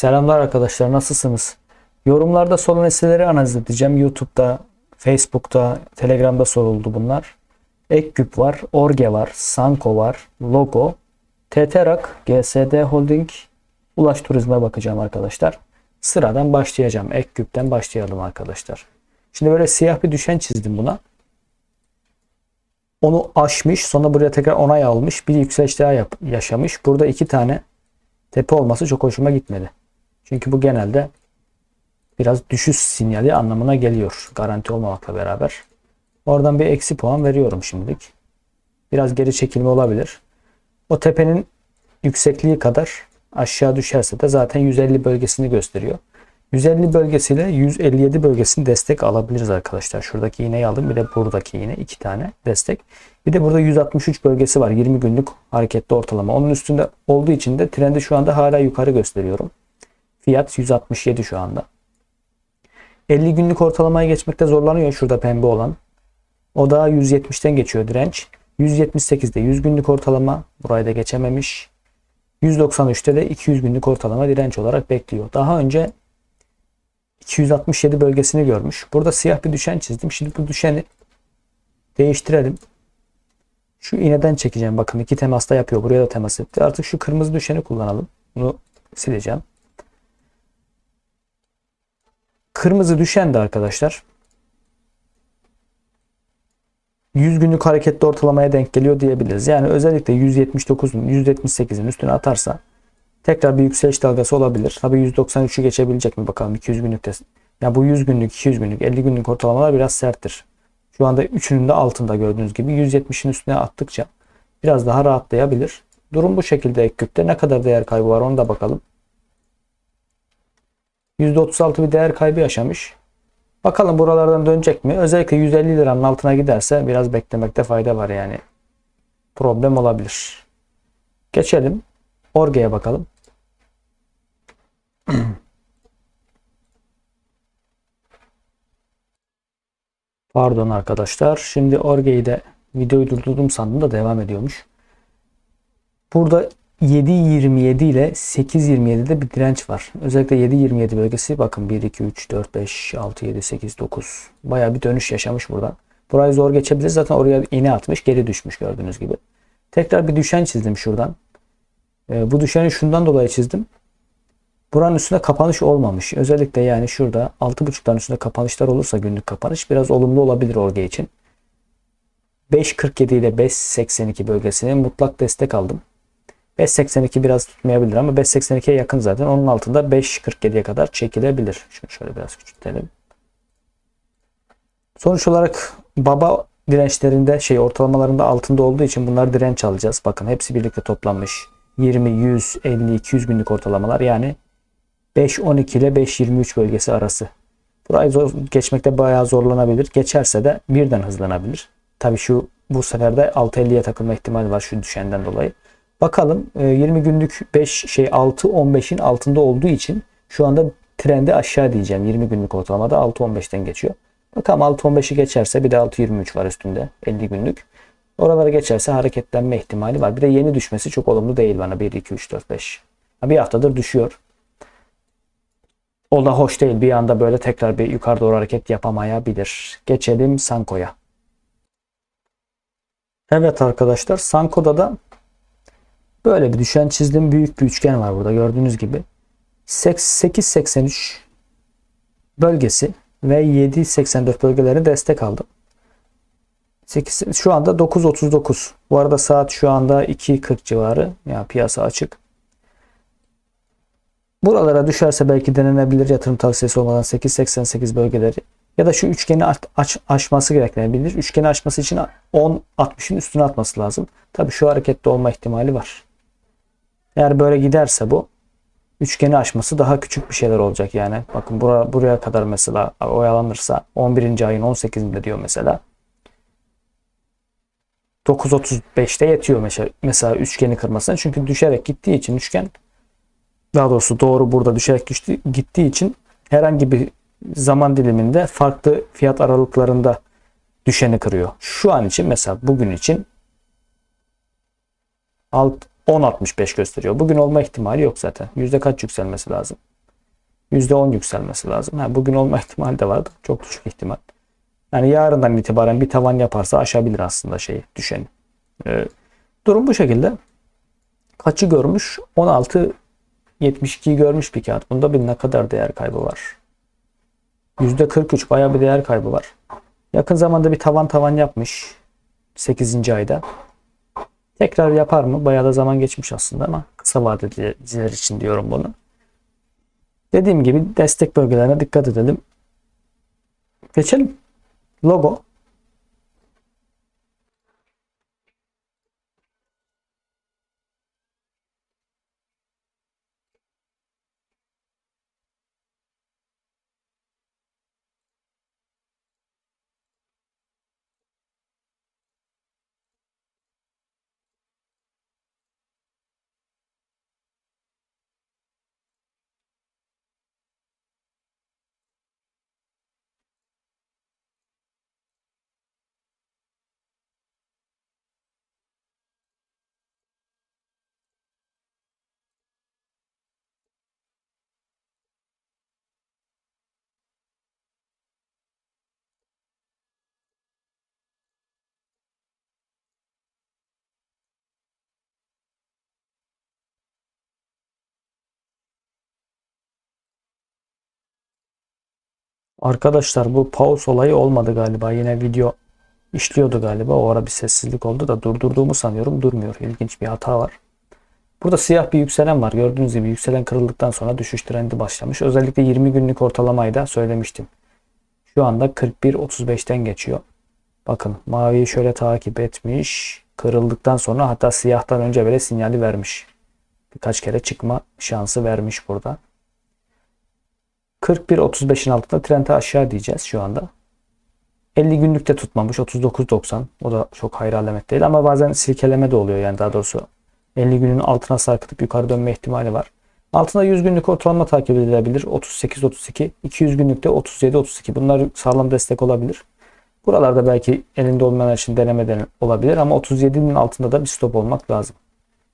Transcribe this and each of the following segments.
Selamlar arkadaşlar nasılsınız? Yorumlarda sorun listeleri analiz edeceğim. YouTube'da, Facebook'ta, Telegram'da soruldu bunlar. Ekküp var, Orge var, Sanko var, Logo, TTRAK, GSD Holding, Ulaş Turizm'e bakacağım arkadaşlar. Sıradan başlayacağım. Ekküp'ten başlayalım arkadaşlar. Şimdi böyle siyah bir düşen çizdim buna. Onu aşmış. Sonra buraya tekrar onay almış. Bir yükseliş daha yaşamış. Burada iki tane tepe olması çok hoşuma gitmedi. Çünkü bu genelde biraz düşüş sinyali anlamına geliyor. Garanti olmamakla beraber. Oradan bir eksi puan veriyorum şimdilik. Biraz geri çekilme olabilir. O tepenin yüksekliği kadar aşağı düşerse de zaten 150 bölgesini gösteriyor. 150 bölgesiyle 157 bölgesini destek alabiliriz arkadaşlar. Şuradaki iğneyi aldım. Bir de buradaki iğne iki tane destek. Bir de burada 163 bölgesi var. 20 günlük hareketli ortalama. Onun üstünde olduğu için de trendi şu anda hala yukarı gösteriyorum. Fiyat 167 şu anda. 50 günlük ortalamaya geçmekte zorlanıyor şurada pembe olan. O da 170'ten geçiyor direnç. 178'de 100 günlük ortalama burayı da geçememiş. 193'te de 200 günlük ortalama direnç olarak bekliyor. Daha önce 267 bölgesini görmüş. Burada siyah bir düşen çizdim. Şimdi bu düşeni değiştirelim. Şu iğneden çekeceğim. Bakın iki temasta yapıyor. Buraya da temas etti. Artık şu kırmızı düşeni kullanalım. Bunu sileceğim. Kırmızı düşen de arkadaşlar 100 günlük hareketli ortalamaya denk geliyor diyebiliriz. Yani özellikle 179'un 178'in üstüne atarsa tekrar bir yükseliş dalgası olabilir. Tabi 193'ü geçebilecek mi bakalım 200 günlükte. Ya bu 100 günlük, 200 günlük, 50 günlük ortalamalar biraz serttir. Şu anda üçünün de altında gördüğünüz gibi 170'in üstüne attıkça biraz daha rahatlayabilir. Durum bu şekilde Ekküp'te. Ne kadar değer kaybı var onu da bakalım. %36 bir değer kaybı yaşamış. Bakalım buralardan dönecek mi? Özellikle 150 liranın altına giderse biraz beklemekte fayda var yani. Problem olabilir. Geçelim. Orge'ye bakalım. Pardon arkadaşlar. Şimdi Orge'yi de videoyu durdurdum sandım da devam ediyormuş. Burada 7.27 ile 8.27'de bir direnç var. Özellikle 7.27 bölgesi bakın 1, 2, 3, 4, 5, 6, 7, 8, 9. Baya bir dönüş yaşamış burada. Burayı zor geçebilir. Zaten oraya iğne atmış. Geri düşmüş gördüğünüz gibi. Tekrar bir düşen çizdim şuradan. Ee, bu düşeni şundan dolayı çizdim. Buranın üstünde kapanış olmamış. Özellikle yani şurada 6.5'ların üstünde kapanışlar olursa günlük kapanış biraz olumlu olabilir orge için. 5.47 ile 5.82 bölgesine mutlak destek aldım. 5.82 biraz tutmayabilir ama 5.82'ye yakın zaten. Onun altında 5.47'ye kadar çekilebilir. Şunu şöyle biraz küçültelim. Sonuç olarak baba dirençlerinde şey ortalamalarında altında olduğu için bunlar direnç alacağız. Bakın hepsi birlikte toplanmış. 20, 100, 50, 200 günlük ortalamalar yani 5.12 ile 5.23 bölgesi arası. Burayı zor, geçmekte bayağı zorlanabilir. Geçerse de birden hızlanabilir. Tabi şu bu sefer de 6.50'ye takılma ihtimali var şu düşenden dolayı. Bakalım 20 günlük 5 şey 6 15'in altında olduğu için şu anda trendi aşağı diyeceğim. 20 günlük ortalamada 6 15'ten geçiyor. Bakalım 6 15'i geçerse bir de 6 23 var üstünde 50 günlük. Oralara geçerse hareketlenme ihtimali var. Bir de yeni düşmesi çok olumlu değil bana 1 2 3 4 5. Bir haftadır düşüyor. O da hoş değil. Bir anda böyle tekrar bir yukarı doğru hareket yapamayabilir. Geçelim Sanko'ya. Evet arkadaşlar Sanko'da da Böyle bir düşen çizdim. Büyük bir üçgen var burada gördüğünüz gibi. 8.83 bölgesi ve 7.84 bölgeleri destek aldım. 8, şu anda 9.39. Bu arada saat şu anda 2.40 civarı. Yani piyasa açık. Buralara düşerse belki denenebilir yatırım tavsiyesi olmadan 8.88 bölgeleri. Ya da şu üçgeni aç, aç, aşması gerekebilir. Üçgeni aşması için 10.60'ın üstüne atması lazım. Tabi şu harekette olma ihtimali var. Eğer böyle giderse bu üçgeni aşması daha küçük bir şeyler olacak yani. Bakın buraya, buraya kadar mesela oyalanırsa 11. ayın 18'inde diyor mesela. 9.35'te yetiyor mesela, mesela üçgeni kırmasına. Çünkü düşerek gittiği için üçgen daha doğrusu doğru burada düşerek gittiği için herhangi bir zaman diliminde farklı fiyat aralıklarında düşeni kırıyor. Şu an için mesela bugün için alt 10.65 gösteriyor. Bugün olma ihtimali yok zaten. Yüzde kaç yükselmesi lazım? %10 yükselmesi lazım. Ha, bugün olma ihtimali de vardı. Çok düşük ihtimal. Yani yarından itibaren bir tavan yaparsa aşabilir aslında şeyi düşeni. Ee, durum bu şekilde. Kaçı görmüş? 16 72'yi görmüş bir kağıt. Bunda bir ne kadar değer kaybı var? %43 bayağı bir değer kaybı var. Yakın zamanda bir tavan tavan yapmış. 8. ayda. Tekrar yapar mı? Bayağı da zaman geçmiş aslında ama kısa vadeliler için diyorum bunu. Dediğim gibi destek bölgelerine dikkat edelim. Geçelim. Logo. Arkadaşlar bu pause olayı olmadı galiba. Yine video işliyordu galiba. O ara bir sessizlik oldu da durdurduğumu sanıyorum. Durmuyor. İlginç bir hata var. Burada siyah bir yükselen var. Gördüğünüz gibi yükselen kırıldıktan sonra düşüş trendi başlamış. Özellikle 20 günlük ortalamayı da söylemiştim. Şu anda 41.35'ten geçiyor. Bakın maviyi şöyle takip etmiş. Kırıldıktan sonra hatta siyahtan önce bile sinyali vermiş. Birkaç kere çıkma şansı vermiş burada. 41.35'in altında trendi aşağı diyeceğiz şu anda. 50 günlükte tutmamış 39.90 o da çok hayır alamet değil ama bazen silkeleme de oluyor yani daha doğrusu 50 günün altına sarkıtıp yukarı dönme ihtimali var. Altında 100 günlük ortalama takip edilebilir. 38-32, 200 günlükte 37-32 bunlar sağlam destek olabilir. Buralarda belki elinde olmayan için denemeden olabilir ama 37'nin altında da bir stop olmak lazım.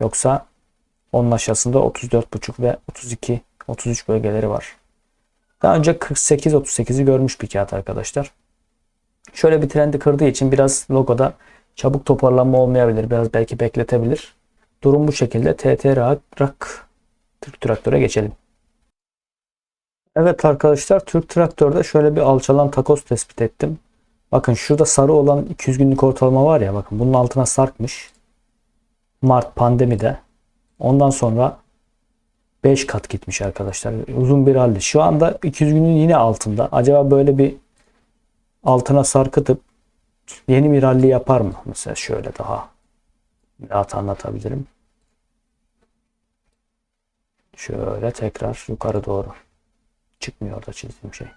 Yoksa onun aşağısında 34.5 ve 32 33 bölgeleri var. Daha önce 48-38'i görmüş bir kağıt arkadaşlar. Şöyle bir trendi kırdığı için biraz logoda çabuk toparlanma olmayabilir. Biraz belki bekletebilir. Durum bu şekilde. TT Rak Türk Traktör'e geçelim. Evet arkadaşlar Türk Traktör'de şöyle bir alçalan takoz tespit ettim. Bakın şurada sarı olan 200 günlük ortalama var ya bakın bunun altına sarkmış. Mart pandemide. Ondan sonra 5 kat gitmiş arkadaşlar. Uzun bir halde. Şu anda 200 günün yine altında. Acaba böyle bir altına sarkıtıp yeni bir rally yapar mı? Mesela şöyle daha rahat anlatabilirim. Şöyle tekrar yukarı doğru. Çıkmıyor da çizdiğim şey.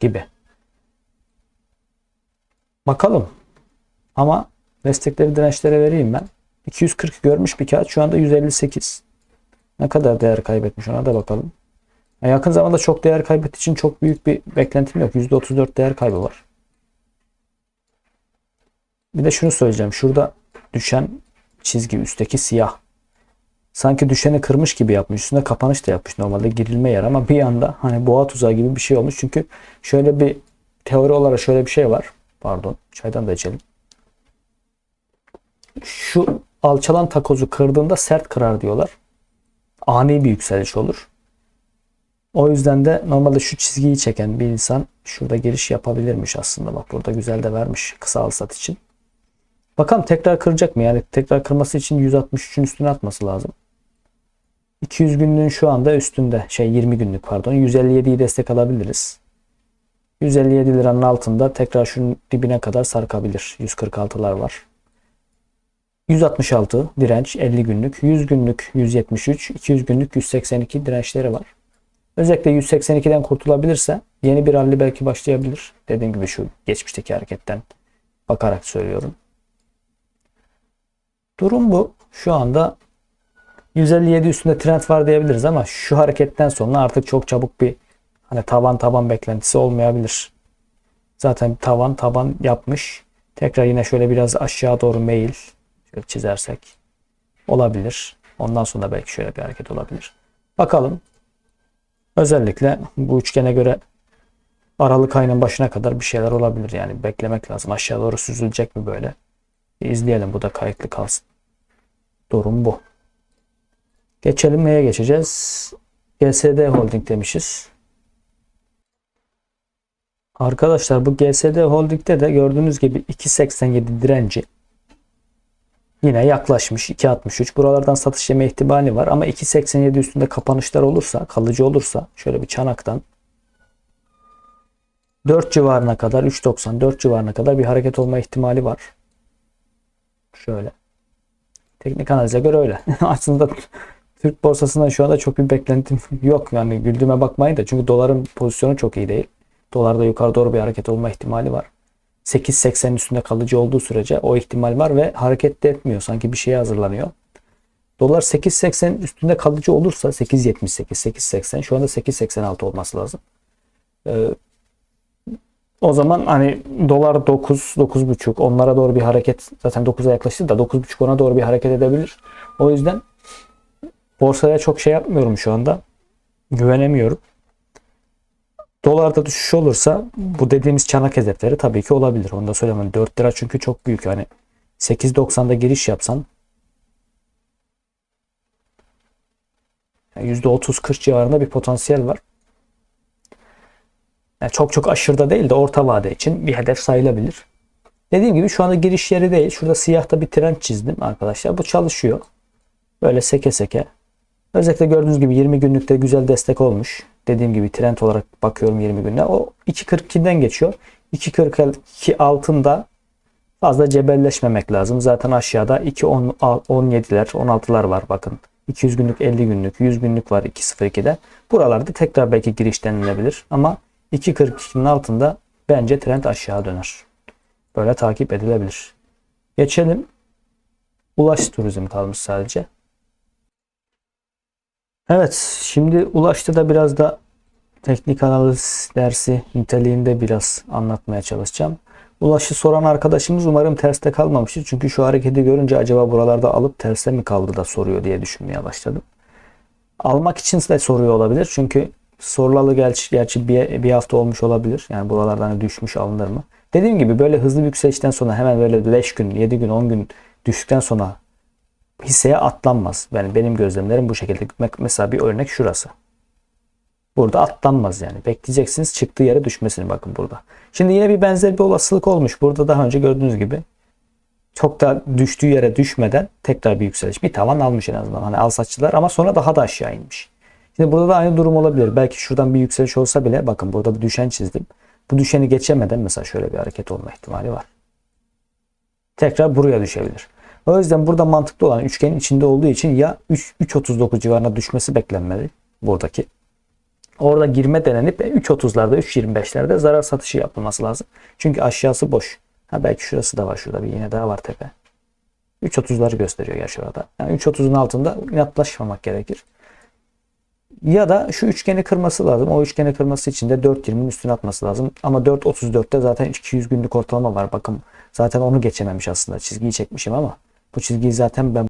Gibi. Bakalım. Ama destekleri dirençlere vereyim ben. 240 görmüş bir kağıt şu anda 158. Ne kadar değer kaybetmiş ona da bakalım. Yakın zamanda çok değer kaybettiği için çok büyük bir beklentim yok. %34 değer kaybı var. Bir de şunu söyleyeceğim. Şurada düşen çizgi üstteki siyah. Sanki düşeni kırmış gibi yapmış. Üstünde kapanış da yapmış. Normalde girilme yer ama bir anda hani boğa tuzağı gibi bir şey olmuş. Çünkü şöyle bir teori olarak şöyle bir şey var. Pardon. Çaydan da içelim. Şu alçalan takozu kırdığında sert kırar diyorlar. Ani bir yükseliş olur. O yüzden de normalde şu çizgiyi çeken bir insan şurada giriş yapabilirmiş aslında. Bak burada güzel de vermiş kısa alsat için. Bakalım tekrar kıracak mı? Yani tekrar kırması için 163'ün üstüne atması lazım. 200 günlüğün şu anda üstünde. Şey 20 günlük pardon. 157'yi destek alabiliriz. 157 liranın altında tekrar şunun dibine kadar sarkabilir. 146'lar var. 166 direnç 50 günlük, 100 günlük 173, 200 günlük 182 dirençleri var. Özellikle 182'den kurtulabilirse yeni bir rally belki başlayabilir. Dediğim gibi şu geçmişteki hareketten bakarak söylüyorum. Durum bu. Şu anda 157 üstünde trend var diyebiliriz ama şu hareketten sonra artık çok çabuk bir hani taban taban beklentisi olmayabilir. Zaten tavan taban yapmış. Tekrar yine şöyle biraz aşağı doğru meyil şöyle çizersek olabilir. Ondan sonra belki şöyle bir hareket olabilir. Bakalım. Özellikle bu üçgene göre Aralık ayının başına kadar bir şeyler olabilir yani beklemek lazım. Aşağı doğru süzülecek mi böyle? Bir izleyelim bu da kayıtlı kalsın. Durum bu. Geçelim neye geçeceğiz? GSD Holding demişiz. Arkadaşlar bu GSD Holding'de de gördüğünüz gibi 2.87 direnci yine yaklaşmış 2.63. Buralardan satış yeme ihtimali var ama 2.87 üstünde kapanışlar olursa, kalıcı olursa şöyle bir çanaktan 4 civarına kadar 3.90 4 civarına kadar bir hareket olma ihtimali var. Şöyle. Teknik analize göre öyle. Aslında Türk borsasından şu anda çok bir beklentim yok. Yani güldüğüme bakmayın da çünkü doların pozisyonu çok iyi değil. Dolarda yukarı doğru bir hareket olma ihtimali var. 8.80 üstünde kalıcı olduğu sürece o ihtimal var ve hareket de etmiyor. Sanki bir şeye hazırlanıyor. Dolar 8.80 üstünde kalıcı olursa 8.78, 8.80 şu anda 8.86 olması lazım. Ee, o zaman hani dolar 9, 9.5 onlara doğru bir hareket zaten 9'a yaklaştı da 9.5 ona doğru bir hareket edebilir. O yüzden borsaya çok şey yapmıyorum şu anda. Güvenemiyorum. Dolarda düşüş olursa bu dediğimiz çanak hedefleri tabii ki olabilir. Onu da söylemem. 4 lira çünkü çok büyük. Hani 8.90'da giriş yapsan yani %30-40 civarında bir potansiyel var. Yani çok çok aşırıda değil de orta vade için bir hedef sayılabilir. Dediğim gibi şu anda giriş yeri değil. Şurada siyahta bir trend çizdim arkadaşlar. Bu çalışıyor. Böyle seke seke. Özellikle gördüğünüz gibi 20 günlükte güzel destek olmuş. Dediğim gibi trend olarak bakıyorum 20 günde. O 2.42'den geçiyor. 2.42 altında fazla cebelleşmemek lazım. Zaten aşağıda 2.17'ler 16'lar var bakın. 200 günlük 50 günlük 100 günlük var 2.02'de. Buralarda tekrar belki giriş denilebilir. Ama 2.42'nin altında bence trend aşağı döner. Böyle takip edilebilir. Geçelim. Ulaş turizm kalmış sadece. Evet, şimdi Ulaş'ta da biraz da teknik analiz dersi niteliğinde biraz anlatmaya çalışacağım. Ulaş'ı soran arkadaşımız umarım terste kalmamıştır. Çünkü şu hareketi görünce acaba buralarda alıp terste mi kaldı da soruyor diye düşünmeye başladım. Almak için de soruyor olabilir. Çünkü sorulalı gerçi, gerçi bir, bir hafta olmuş olabilir. Yani buralardan hani düşmüş alınır mı? Dediğim gibi böyle hızlı bir yükselişten sonra hemen böyle 5 gün, 7 gün, 10 gün düştükten sonra hisseye atlanmaz. Yani benim gözlemlerim bu şekilde. Mesela bir örnek şurası. Burada atlanmaz yani. Bekleyeceksiniz çıktığı yere düşmesini bakın burada. Şimdi yine bir benzer bir olasılık olmuş. Burada daha önce gördüğünüz gibi çok da düştüğü yere düşmeden tekrar bir yükseliş. Bir tavan almış en azından. Hani al saççılar ama sonra daha da aşağı inmiş. Şimdi burada da aynı durum olabilir. Belki şuradan bir yükseliş olsa bile bakın burada bir düşen çizdim. Bu düşeni geçemeden mesela şöyle bir hareket olma ihtimali var. Tekrar buraya düşebilir. O yüzden burada mantıklı olan üçgenin içinde olduğu için ya 3.39 civarına düşmesi beklenmeli buradaki. Orada girme denenip 3.30'larda 3.25'lerde zarar satışı yapılması lazım. Çünkü aşağısı boş. Ha belki şurası da var. Şurada bir iğne daha var tepe. 3.30'ları gösteriyor gerçi orada. Yani 3.30'un altında inatlaşmamak gerekir. Ya da şu üçgeni kırması lazım. O üçgeni kırması için de 4.20'nin üstüne atması lazım. Ama 4.34'te zaten 200 günlük ortalama var. Bakın zaten onu geçememiş aslında. Çizgiyi çekmişim ama bu çizgiyi zaten ben